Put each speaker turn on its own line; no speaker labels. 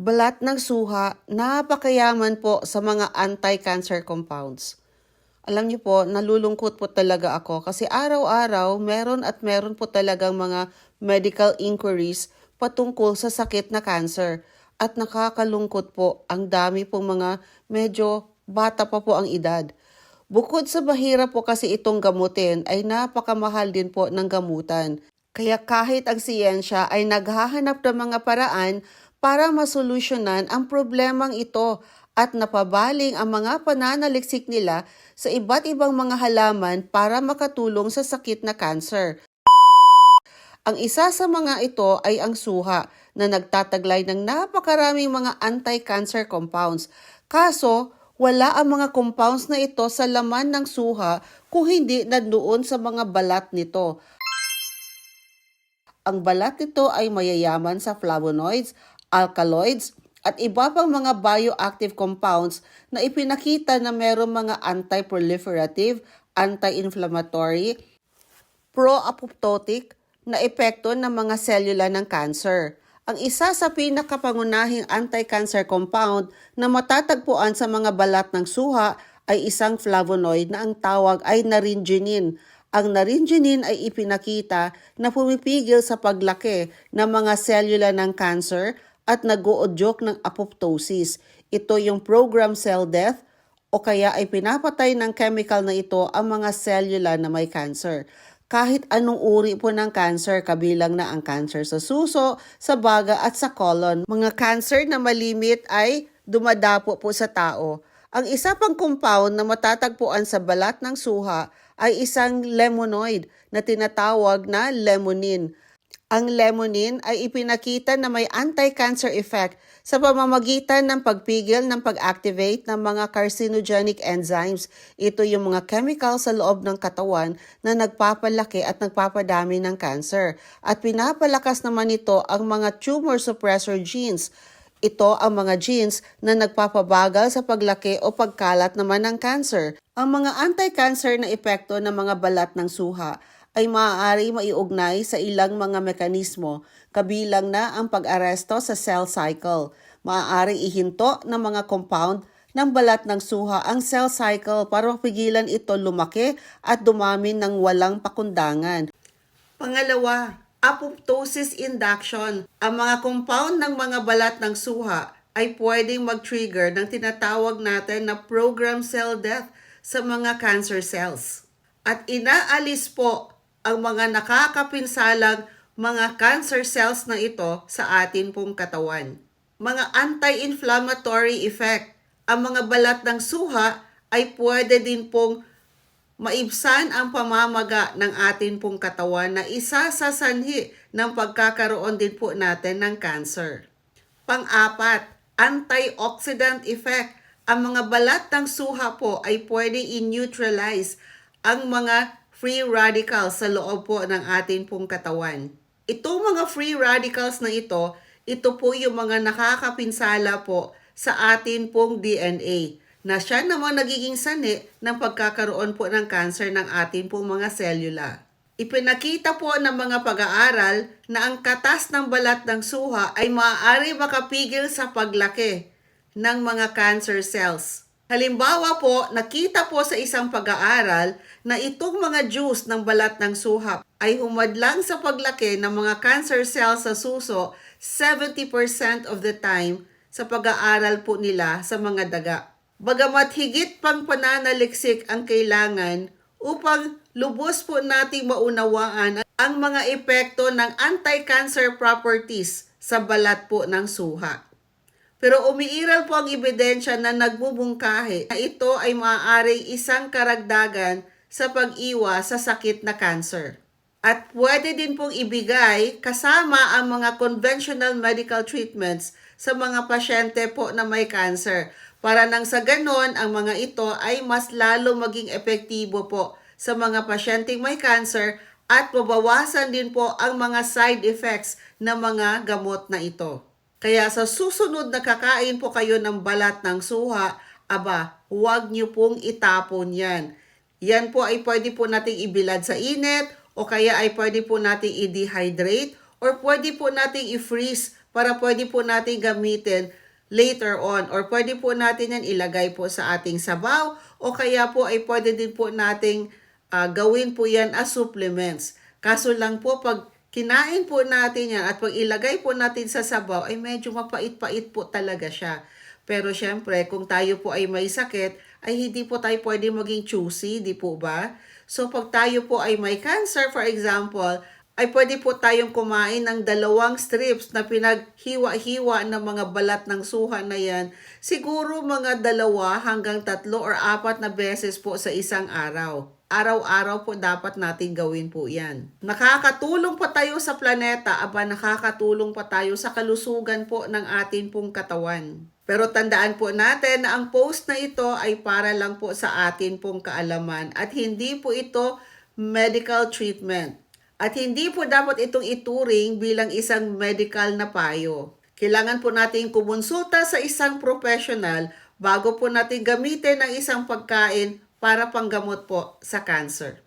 balat ng suha, napakayaman po sa mga anti-cancer compounds. Alam niyo po, nalulungkot po talaga ako kasi araw-araw meron at meron po talagang mga medical inquiries patungkol sa sakit na cancer. At nakakalungkot po, ang dami pong mga medyo bata pa po ang edad. Bukod sa mahirap po kasi itong gamutin, ay napakamahal din po ng gamutan. Kaya kahit ang siyensya ay naghahanap ng mga paraan para masolusyonan ang problemang ito at napabaling ang mga pananaliksik nila sa iba't ibang mga halaman para makatulong sa sakit na cancer. Ang isa sa mga ito ay ang suha na nagtataglay ng napakaraming mga anti-cancer compounds. Kaso, wala ang mga compounds na ito sa laman ng suha kung hindi nandoon sa mga balat nito. Ang balat nito ay mayayaman sa flavonoids, alkaloids, at iba pang mga bioactive compounds na ipinakita na mayroong mga anti-proliferative, anti-inflammatory, pro-apoptotic na epekto ng mga selula ng cancer. Ang isa sa pinakapangunahing anti-cancer compound na matatagpuan sa mga balat ng suha ay isang flavonoid na ang tawag ay naringenin. Ang naringenin ay ipinakita na pumipigil sa paglaki ng mga selula ng cancer at nag-uudyok ng apoptosis. Ito yung program cell death o kaya ay pinapatay ng chemical na ito ang mga selula na may cancer. Kahit anong uri po ng cancer, kabilang na ang cancer sa suso, sa baga at sa colon. Mga cancer na malimit ay dumadapo po sa tao. Ang isa pang compound na matatagpuan sa balat ng suha ay isang lemonoid na tinatawag na lemonin. Ang lemonin ay ipinakita na may anti-cancer effect sa pamamagitan ng pagpigil ng pag-activate ng mga carcinogenic enzymes. Ito yung mga chemical sa loob ng katawan na nagpapalaki at nagpapadami ng cancer. At pinapalakas naman ito ang mga tumor suppressor genes. Ito ang mga genes na nagpapabagal sa paglaki o pagkalat naman ng cancer. Ang mga anti-cancer na epekto ng mga balat ng suha ay maaari maiugnay sa ilang mga mekanismo, kabilang na ang pag-aresto sa cell cycle. Maaari ihinto ng mga compound ng balat ng suha ang cell cycle para mapigilan ito lumaki at dumami ng walang pakundangan. Pangalawa, apoptosis induction. Ang mga compound ng mga balat ng suha ay pwedeng mag-trigger ng tinatawag natin na program cell death sa mga cancer cells. At inaalis po ang mga nakakapinsalang mga cancer cells na ito sa atin pong katawan. Mga anti-inflammatory effect. Ang mga balat ng suha ay pwede din pong maibsan ang pamamaga ng atin pong katawan na isa sa sanhi ng pagkakaroon din po natin ng cancer. Pang-apat, antioxidant effect. Ang mga balat ng suha po ay pwedeng in-neutralize ang mga free radicals sa loob po ng ating pong katawan. Itong mga free radicals na ito, ito po yung mga nakakapinsala po sa atin pong DNA na siya naman nagiging sani ng pagkakaroon po ng cancer ng ating pong mga selula. Ipinakita po ng mga pag-aaral na ang katas ng balat ng suha ay maaari makapigil sa paglaki ng mga cancer cells. Halimbawa po, nakita po sa isang pag-aaral na itong mga juice ng balat ng suha ay humadlang sa paglaki ng mga cancer cells sa suso 70% of the time sa pag-aaral po nila sa mga daga. Bagamat higit pang pananaliksik ang kailangan upang lubos po nating maunawaan ang mga epekto ng anti-cancer properties sa balat po ng suha. Pero umiiral po ang ebidensya na nagbubungkahi na ito ay maaaring isang karagdagan sa pag-iwas sa sakit na cancer. At pwede din pong ibigay kasama ang mga conventional medical treatments sa mga pasyente po na may cancer para nang sa ganon ang mga ito ay mas lalo maging epektibo po sa mga pasyenteng may cancer at mabawasan din po ang mga side effects ng mga gamot na ito. Kaya sa susunod na kakain po kayo ng balat ng suha, aba, huwag niyo pong itapon yan. Yan po ay pwede po nating ibilad sa init o kaya ay pwede po nating i-dehydrate or pwede po nating i-freeze para pwede po natin gamitin later on or pwede po natin yan ilagay po sa ating sabaw o kaya po ay pwede din po nating ah, gawin po yan as supplements. Kaso lang po pag kinain po natin yan at pag ilagay po natin sa sabaw ay medyo mapait-pait po talaga siya. Pero syempre, kung tayo po ay may sakit, ay hindi po tayo pwede maging choosy, di po ba? So pag tayo po ay may cancer, for example, ay pwede po tayong kumain ng dalawang strips na pinaghiwa-hiwa ng mga balat ng suha na yan. Siguro mga dalawa hanggang tatlo or apat na beses po sa isang araw. Araw-araw po dapat natin gawin po yan. Nakakatulong pa tayo sa planeta, aba nakakatulong pa tayo sa kalusugan po ng atin pong katawan. Pero tandaan po natin na ang post na ito ay para lang po sa atin pong kaalaman at hindi po ito medical treatment. At hindi po dapat itong ituring bilang isang medical na payo. Kailangan po natin kumonsulta sa isang professional bago po natin gamitin ang isang pagkain para panggamot po sa cancer.